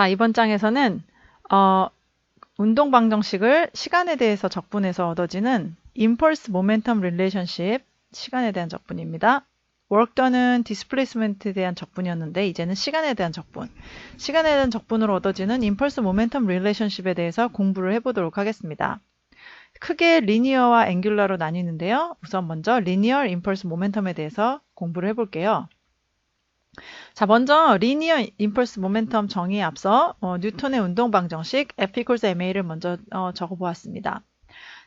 자, 이번 장에서는 어, 운동 방정식을 시간에 대해서 적분해서 얻어지는 impulse momentum relationship 시간에 대한 적분입니다. work done은 displacement에 대한 적분이었는데 이제는 시간에 대한 적분. 시간에 대한 적분으로 얻어지는 impulse momentum relationship에 대해서 공부를 해 보도록 하겠습니다. 크게 linear와 angular로 나뉘는데요. 우선 먼저 linear impulse momentum에 대해서 공부를 해 볼게요. 자, 먼저 리니어 임펄스 모멘텀 정의에 앞서 어, 뉴턴의 운동 방정식 F equals ma를 먼저 어, 적어 보았습니다.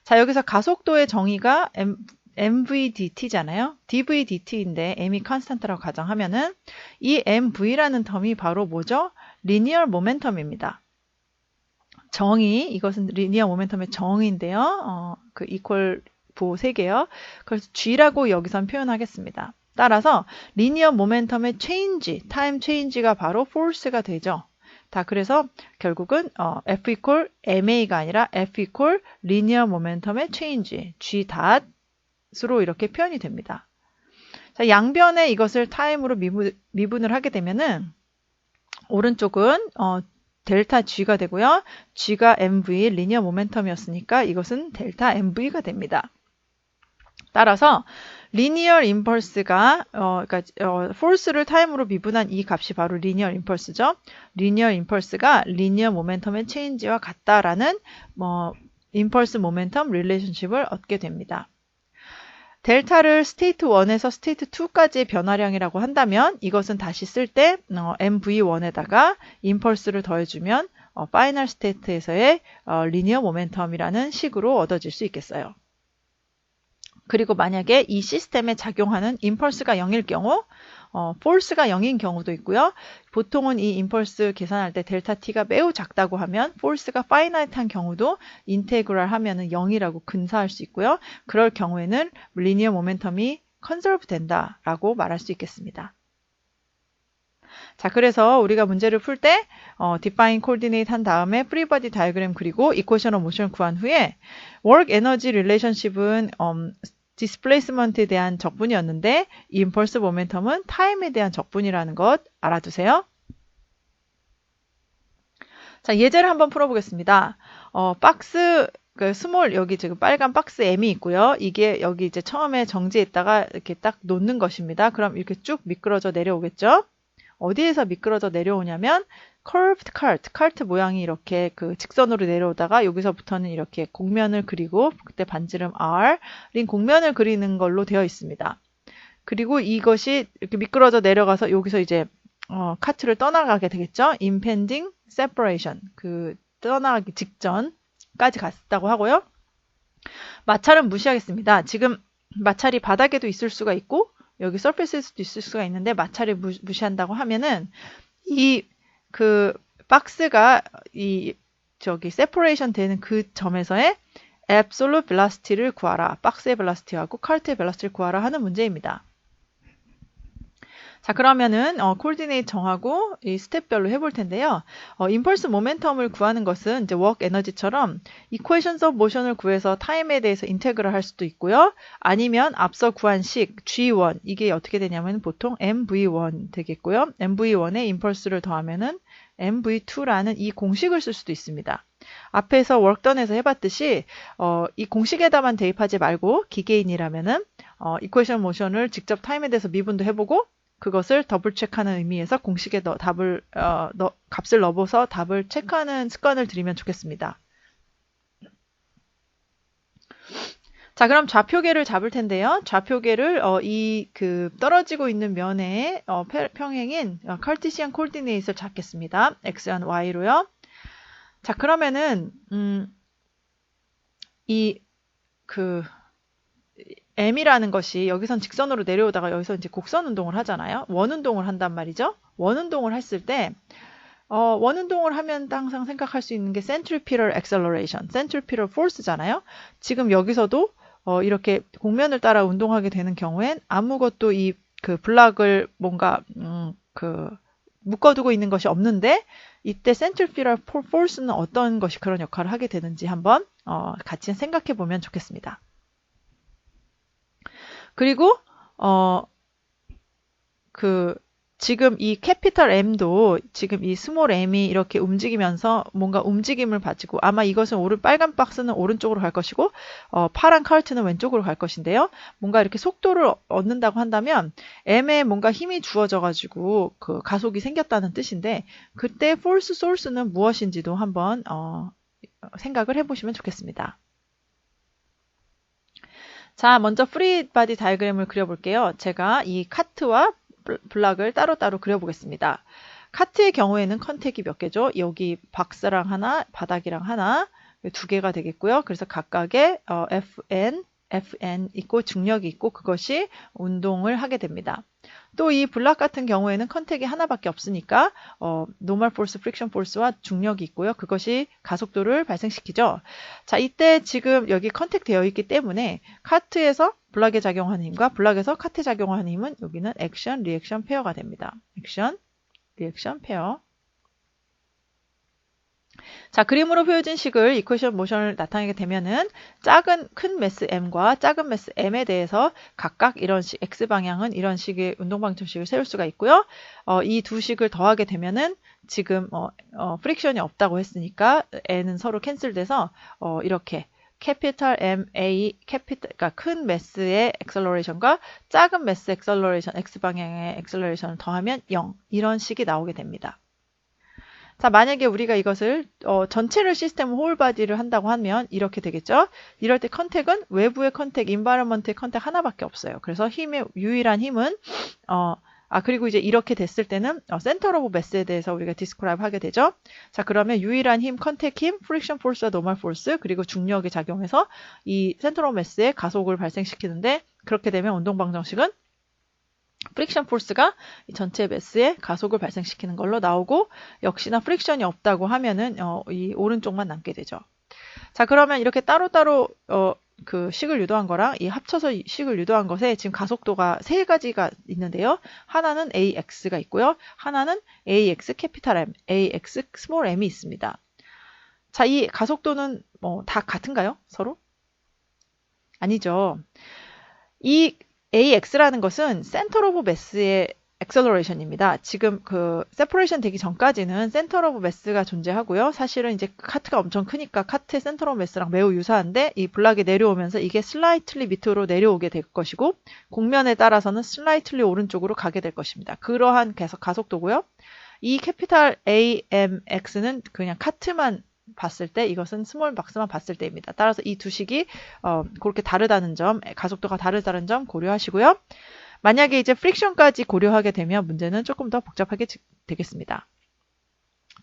자, 여기서 가속도의 정의가 M, mvdt잖아요. dvdt인데 m이 컨스탄트라고 가정하면은 이 mv라는 텀이 바로 뭐죠? 리니어 모멘텀입니다. 정의, 이것은 리니어 모멘텀의 정의인데요. 어, 그 이퀄 부호 3개요. 그래서 g라고 여기선 표현하겠습니다. 따라서 리니어 모멘텀의 체인지, 타임 체인지가 바로 force가 되죠. 다 그래서 결국은 어, F equal ma가 아니라 F equal 리니어 모멘텀의 체인지, g 닷으로 이렇게 표현이 됩니다. 자, 양변에 이것을 타임으로 미분, 미분 을 하게 되면은 오른쪽은 어, 델타 g가 되고요. g가 mv 리니어 모멘텀이었으니까 이것은 델타 mv가 됩니다. 따라서 리니어 임펄스가 어, 그러니까 어, force를 타임으로 미분한 이 값이 바로 리니어 임펄스죠. 리니어 임펄스가 리니어 모멘텀의 체인지와 같다라는 뭐 임펄스 모멘텀 릴레이션십을 얻게 됩니다. 델타를 스테이트 1에서 스테이트 2까지의 변화량이라고 한다면 이것은 다시 쓸때 어, MV1에다가 임펄스를 더해주면 어, 파이널 스테이트에서의 어, 리니어 모멘텀이라는 식으로 얻어질 수 있겠어요. 그리고 만약에 이 시스템에 작용하는 임펄스가 0일 경우 어, 폴스가 0인 경우도 있고요. 보통은 이 임펄스 계산할 때 델타 t가 매우 작다고 하면 폴스가 파이나이트한 경우도 인테그랄 하면은 0이라고 근사할 수 있고요. 그럴 경우에는 리니어 모멘텀이 컨설브 된다라고 말할 수 있겠습니다. 자, 그래서 우리가 문제를 풀때 어, define coordinate 한 다음에 free body diagram 그리고 equation of motion 구한 후에 work energy relationship은 음, displacement에 대한 적분이었는데 impulse momentum은 time에 대한 적분이라는 것 알아두세요. 자, 예제를 한번 풀어보겠습니다. 어, 박스 그 스몰 여기 지금 빨간 박스 M이 있고요. 이게 여기 이제 처음에 정지했다가 이렇게 딱 놓는 것입니다. 그럼 이렇게 쭉 미끄러져 내려오겠죠? 어디에서 미끄러져 내려오냐면 curved cart, 카트 모양이 이렇게 그 직선으로 내려오다가 여기서부터는 이렇게 곡면을 그리고 그때 반지름 R, 린 곡면을 그리는 걸로 되어 있습니다. 그리고 이것이 이렇게 미끄러져 내려가서 여기서 이제 어, 카트를 떠나가게 되겠죠. impending separation, 그 떠나가기 직전까지 갔다고 하고요. 마찰은 무시하겠습니다. 지금 마찰이 바닥에도 있을 수가 있고 여기 서페이스에서도 있을 수가 있는데 마찰을 무, 시한다고 하면은 이 그 박스가 이 저기 세퍼레이션 되는 그 점에서의 앱솔루 벨라시티를 구하라. 박스의 벨라시티하고 카르트의 벨라시티를 구하라 하는 문제입니다. 자 그러면은 어, 코디네이트 정하고 이 스텝별로 해볼 텐데요. 어, 임펄스 모멘텀을 구하는 것은 이제 워크 에너지처럼 이퀘이션스 오브 모션을 구해서 타임에 대해서 인테그를 할 수도 있고요. 아니면 앞서 구한 식 G1 이게 어떻게 되냐면 보통 MV1 되겠고요. MV1에 임펄스를 더하면은 MV2라는 이 공식을 쓸 수도 있습니다. 앞에서 워크던에서 해봤듯이 어, 이 공식에다만 대입하지 말고 기계인이라면은 어, 이퀘이션 모션을 직접 타임에 대해서 미분도 해보고 그것을 더블 체크하는 의미에서 공식에 넣, 답을 어, 넣, 값을 넣어서 답을 체크하는 습관을 들이면 좋겠습니다. 자, 그럼 좌표계를 잡을 텐데요. 좌표계를 어, 이 그 떨어지고 있는 면의 어, 평행인 어, 칼티시안 콜디네이트를 잡겠습니다. x와 y로요. 자, 그러면은 음, 이그 M이라는 것이 여기선 직선으로 내려오다가 여기서 이제 곡선 운동을 하잖아요. 원 운동을 한단 말이죠. 원 운동을 했을 때 어, 원 운동을 하면 항상 생각할 수 있는 게 centripetal acceleration, centripetal force잖아요. 지금 여기서도 어, 이렇게 곡면을 따라 운동하게 되는 경우엔 아무것도 이 그 블락을 뭔가 음, 그 묶어두고 있는 것이 없는데 이때 centripetal force는 어떤 것이 그런 역할을 하게 되는지 한번 어, 같이 생각해 보면 좋겠습니다. 그리고 어 그 지금 이 캐피털 M도 지금 이 스몰 M이 이렇게 움직이면서 뭔가 움직임을 가지고 아마 이것은 오른 빨간 박스는 오른쪽으로 갈 것이고 어, 파란 카르트는 왼쪽으로 갈 것인데요. 뭔가 이렇게 속도를 얻는다고 한다면 M에 뭔가 힘이 주어져 가지고 그 가속이 생겼다는 뜻인데 그때 force source는 무엇인지도 한번 어, 생각을 해보시면 좋겠습니다. 자, 먼저 프리 바디 다이그램을 그려볼게요. 제가 이 카트와 블락을 따로따로 그려보겠습니다. 카트의 경우에는 컨택이 몇 개죠? 여기 박스랑 하나, 바닥이랑 하나, 두 개가 되겠고요. 그래서 각각의 어, FN, FN 있고 중력이 있고 그것이 운동을 하게 됩니다. 또 이 블락 같은 경우에는 컨택이 하나밖에 없으니까 어, 노멀 포스, 프릭션 포스와 중력이 있고요. 그것이 가속도를 발생시키죠. 자, 이때 지금 여기 컨택 되어 있기 때문에 카트에서 블락에 작용하는 힘과 블락에서 카트에 작용하는 힘은 여기는 액션, 리액션 페어가 됩니다. 액션, 리액션 페어. 자, 그림으로 보여진 식을 이퀘션 모션을 나타내게 되면은 작은 큰 매스 m과 작은 매스 m에 대해서 각각 이런 식 x 방향은 이런 식의 운동 방정식을 세울 수가 있고요. 어, 이 두 식을 더하게 되면은 지금 어, 어, 프릭션이 없다고 했으니까 n은 서로 캔슬돼서 어, 이렇게 캐피탈 M, A, 캐피탈, 그러니까 큰 매스의 엑셀러레이션과 작은 매스 엑셀러레이션, X 방향의 엑셀러레이션을 더하면 0. 이런 식이 나오게 됩니다. 자, 만약에 우리가 이것을 어, 전체를 시스템 홀 바디를 한다고 하면 이렇게 되겠죠. 이럴 때 컨택은 외부의 컨택, 인바이러먼트의 컨택 하나밖에 없어요. 그래서 힘의 유일한 힘은 어, 아 그리고 이제 이렇게 됐을 때는 어, 센터 오브 매스에 대해서 우리가 디스크라이브 하게 되죠. 자 그러면 유일한 힘, 컨택 힘, 프릭션 포스와 노멀 포스 그리고 중력이 작용해서 이 센터 오브 매스에 가속을 발생시키는데 그렇게 되면 운동 방정식은 프릭션 포스가 전체 매스에 가속을 발생시키는 걸로 나오고 역시나 프릭션이 없다고 하면은 어, 이 오른쪽만 남게 되죠. 자 그러면 이렇게 따로따로 어, 그 식을 유도한 거랑 이 합쳐서 식을 유도한 것에 지금 가속도가 세 가지가 있는데요. 하나는 AX가 있고요. 하나는 AX 캐피탈 M, AX 스몰 M이 있습니다. 자, 이 가속도는 뭐 다 같은가요? 서로? 아니죠. 이 AX라는 것은 센터 오브 매스의 엑셀러레이션입니다. 지금 그 세퍼레이션 되기 전까지는 센터 오브 매스가 존재하고요. 사실은 이제 카트가 엄청 크니까 카트의 센터 오브 매스랑 매우 유사한데 이 블락이 내려오면서 이게 슬라이틀리 밑으로 내려오게 될 것이고 공면에 따라서는 슬라이틀리 오른쪽으로 가게 될 것입니다. 그러한 계속 가속도고요. 이 캐피탈 AMX는 그냥 카트만 봤을 때 이것은 스몰 박스만 봤을 때입니다. 따라서 이 두 식이 어, 그렇게 다르다는 점, 가속도가 다르다는 점 고려하시고요. 만약에 이제 프릭션까지 고려하게 되면 문제는 조금 더 복잡하게 되겠습니다.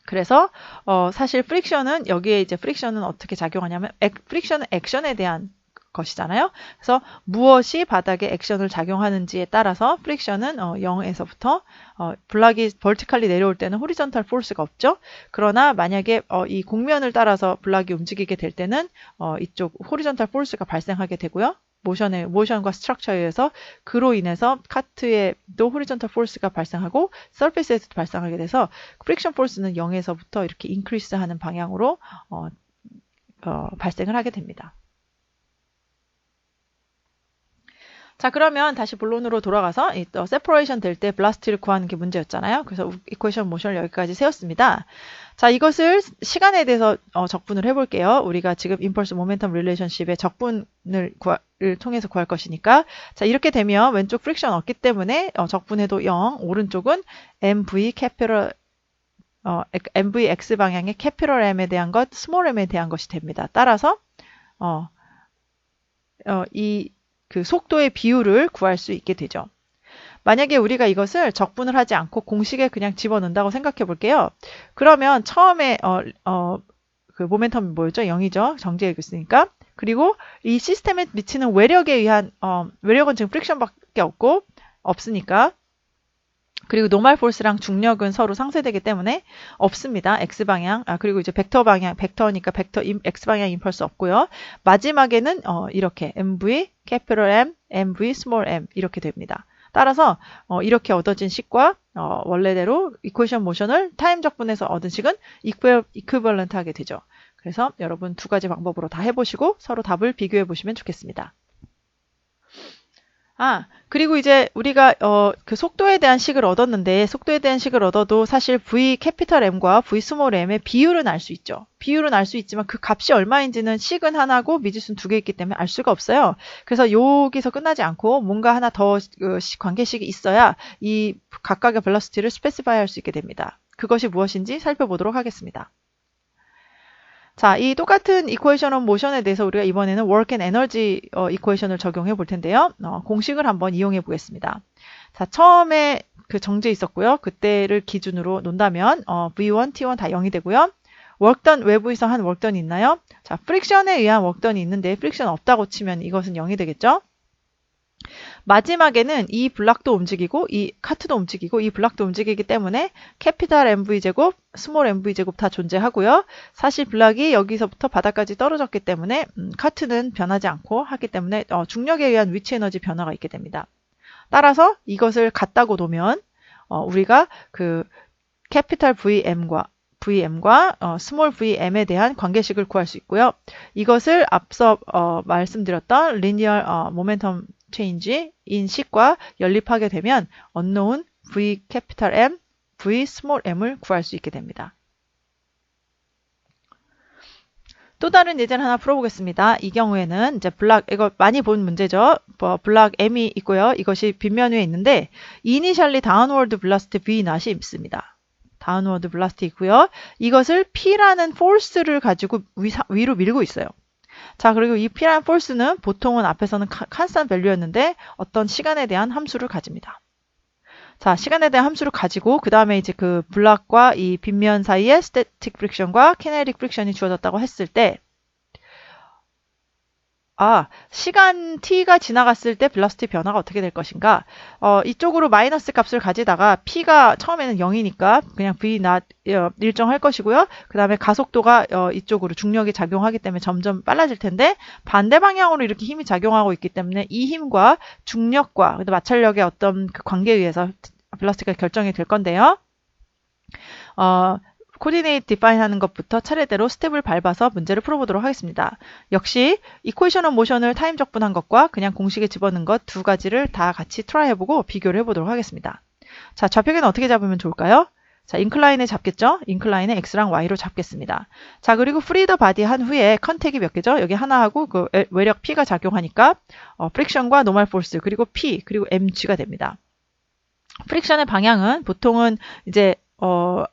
그래서 어, 사실 프릭션은 여기에 이제 프릭션은 어떻게 작용하냐면 액, 프릭션은 액션에 대한 것이잖아요. 그래서 무엇이 바닥에 액션을 작용하는지에 따라서 프릭션은 어, 0에서부터 어, 블락이 벌티칼리 내려올 때는 호리전탈 포스가 없죠. 그러나 만약에 어, 이 곡면을 따라서 블락이 움직이게 될 때는 어, 이쪽 호리전탈 포스가 발생하게 되고요. 모션의 모션과 스트럭처에 의해서 그로 인해서 카트에도 호리전탈 포스가 발생하고 서페이스에서도 발생하게 돼서 프릭션 포스는 0에서부터 이렇게 인크리스 하는 방향으로 어, 어, 발생을 하게 됩니다. 자 그러면 다시 본론으로 돌아가서 이또 세퍼레이션 될 때 블라스트를 구하는 게 문제였잖아요. 그래서 이퀘션 모션을 여기까지 세웠습니다. 자 이것을 시간에 대해서 어, 적분을 해볼게요. 우리가 지금 임펄스 모멘텀 릴레이션십의 적분을 구하, 를 통해서 구할 것이니까 자 이렇게 되면 왼쪽 프릭션 없기 때문에 어, 적분해도 0 오른쪽은 mv 캐피럴 어, mv x 방향의 캐피럴 m에 대한 것 스몰 m에 대한 것이 됩니다. 따라서 어, 어, 이 그 속도의 비율을 구할 수 있게 되죠. 만약에 우리가 이것을 적분을 하지 않고 공식에 그냥 집어넣는다고 생각해 볼게요. 그러면 처음에 어, 어, 그 모멘텀이 뭐였죠? 0이죠. 정지해 있으니까. 그리고 이 시스템에 미치는 외력에 의한 어, 외력은 지금 프릭션밖에 없고 없으니까 그리고 노말 포스랑 중력은 서로 상쇄되기 때문에 없습니다. x 방향. 아 그리고 이제 벡터 방향, 벡터니까 벡터 임, x 방향 임펄스 없고요. 마지막에는 어, 이렇게 mv capital M, mv small m 이렇게 됩니다. 따라서 어, 이렇게 얻어진 식과 어, 원래대로 이퀘션 모션을 타임 적분해서 얻은 식은 이퀄런트 하게 되죠. 그래서 여러분 두 가지 방법으로 다 해보시고 서로 답을 비교해 보시면 좋겠습니다. 아, 그리고 이제 우리가 어, 그 속도에 대한 식을 얻었는데 속도에 대한 식을 얻어도 사실 V 캐피털 M과 V 스몰 M의 비율은 알 수 있죠. 비율은 알 수 있지만 그 값이 얼마인지는 식은 하나고 미지수는 두 개 있기 때문에 알 수가 없어요. 그래서 여기서 끝나지 않고 뭔가 하나 더 그, 관계식이 있어야 이 각각의 벨러시티를 스페시파이 할 수 있게 됩니다. 그것이 무엇인지 살펴보도록 하겠습니다. 자, 이 똑같은 이퀘이션 온 모션에 대해서 우리가 이번에는 work and energy 어, 이퀘이션을 적용해 볼 텐데요. 어, 공식을 한번 이용해 보겠습니다. 자, 처음에 그 정제 있었고요. 그때를 기준으로 논다면 어, V1, T1 다 0이 되고요. work 외부에서 한 work 있나요? 자, 프릭션에 의한 work 있는데 프릭션 없다고 치면 이것은 0이 되겠죠? 마지막에는 이 블락도 움직이고 이 카트도 움직이고 이 블락도 움직이기 때문에 캐피탈 MV 제곱, 스몰 MV 제곱 다 존재하고요. 사실 블락이 여기서부터 바닥까지 떨어졌기 때문에 음, 카트는 변하지 않고 하기 때문에 어, 중력에 의한 위치 에너지 변화가 있게 됩니다. 따라서 이것을 같다고 놓으면 어, 우리가 그 캐피탈 VM과 VM과 어, 스몰 VM에 대한 관계식을 구할 수 있고요. 이것을 앞서 어, 말씀드렸던 리니얼 어, 모멘텀 체인지 인식과 연립하게 되면 unknown v 캐피탈 M, v 스몰 m을 구할 수 있게 됩니다. 또 다른 예제를 하나 풀어보겠습니다. 이 경우에는 이제 블락, 이거 많이 본 문제죠. 뭐 블락 M이 있고요. 이것이 빗면 위에 있는데, 이니셜리 다운워드 블라스트 V 낫이 있습니다. 다운워드 블라스트 있고요. 이것을 P라는 포스를 가지고 위, 위로 밀고 있어요. 자, 그리고 이 P라는 폴스는 보통은 앞에서는 칸스탄 밸류였는데 어떤 시간에 대한 함수를 가집니다. 자, 시간에 대한 함수를 가지고 그 다음에 이제 그 블락과 이 빗면 사이에 스태틱 프릭션과 키네릭 프릭션이 주어졌다고 했을 때 아, 시간 t가 지나갔을 때 velocity 변화가 어떻게 될 것인가? 어, 이쪽으로 마이너스 값을 가지다가 p가 처음에는 0이니까 그냥 v not 어, 일정할 것이고요. 그 다음에 가속도가 어, 이쪽으로 중력이 작용하기 때문에 점점 빨라질 텐데 반대 방향으로 이렇게 힘이 작용하고 있기 때문에 이 힘과 중력과 마찰력의 어떤 그 관계에 의해서 velocity가 결정이 될 건데요. 어, 코디네이트 디파인 하는 것부터 차례대로 스텝을 밟아서 문제를 풀어보도록 하겠습니다. 역시 이퀘이션 온 모션을 타임 적분한 것과 그냥 공식에 집어넣은 것 두 가지를 다 같이 트라이 해보고 비교를 해보도록 하겠습니다. 자, 좌표계는 어떻게 잡으면 좋을까요? 자, 인클라인에 잡겠죠? 인클라인에 x랑 y로 잡겠습니다. 자, 그리고 프리더 바디 한 후에 컨택이 몇 개죠? 여기 하나 하고 그 외력 p가 작용하니까 어, 프릭션과 노멀 포스 그리고 p 그리고 mg가 됩니다. 프릭션의 방향은 보통은 이제 어,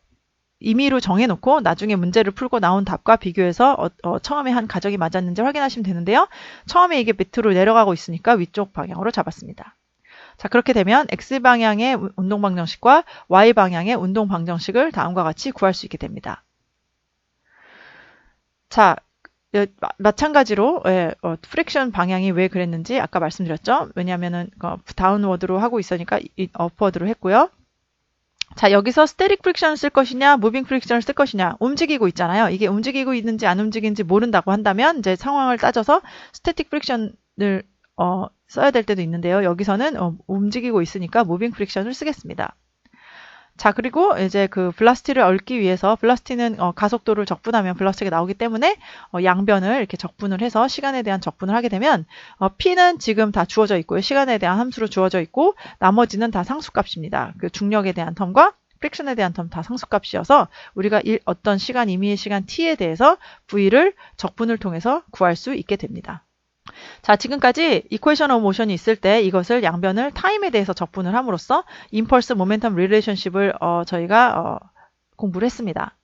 임의로 정해놓고 나중에 문제를 풀고 나온 답과 비교해서 어, 어, 처음에 한 가정이 맞았는지 확인하시면 되는데요. 처음에 이게 밑으로 내려가고 있으니까 위쪽 방향으로 잡았습니다. 자 그렇게 되면 X방향의 운동 방정식과 Y방향의 운동 방정식을 다음과 같이 구할 수 있게 됩니다. 자 마찬가지로 예, 어, 프릭션 방향이 왜 그랬는지 아까 말씀드렸죠. 왜냐하면 어, 다운워드로 하고 있으니까 업워드로 했고요. 자, 여기서 스테릭 프릭션을 쓸 것이냐, 무빙 프릭션을 쓸 것이냐, 움직이고 있잖아요. 이게 움직이고 있는지 안 움직이는지 모른다고 한다면 이제 상황을 따져서 스태틱 프릭션을 어, 써야 될 때도 있는데요. 여기서는 어, 움직이고 있으니까 무빙 프릭션을 쓰겠습니다. 자, 그리고 이제 그 블라스티를 얻기 위해서 블라스티는 어, 가속도를 적분하면 블라스티가 나오기 때문에 어, 양변을 이렇게 적분을 해서 시간에 대한 적분을 하게 되면 어, P는 지금 다 주어져 있고요. 시간에 대한 함수로 주어져 있고 나머지는 다 상수값입니다. 그 중력에 대한 텀과 프릭션에 대한 텀 다 상수값이어서 우리가 일, 어떤 시간 임의의 시간 t에 대해서 v를 적분을 통해서 구할 수 있게 됩니다. 자, 지금까지 이퀘이션 오브 모션이 있을 때 이것을 양변을 타임에 대해서 적분을 함으로써 임펄스 모멘텀 릴레이션십을 어, 저희가 어, 공부를 했습니다.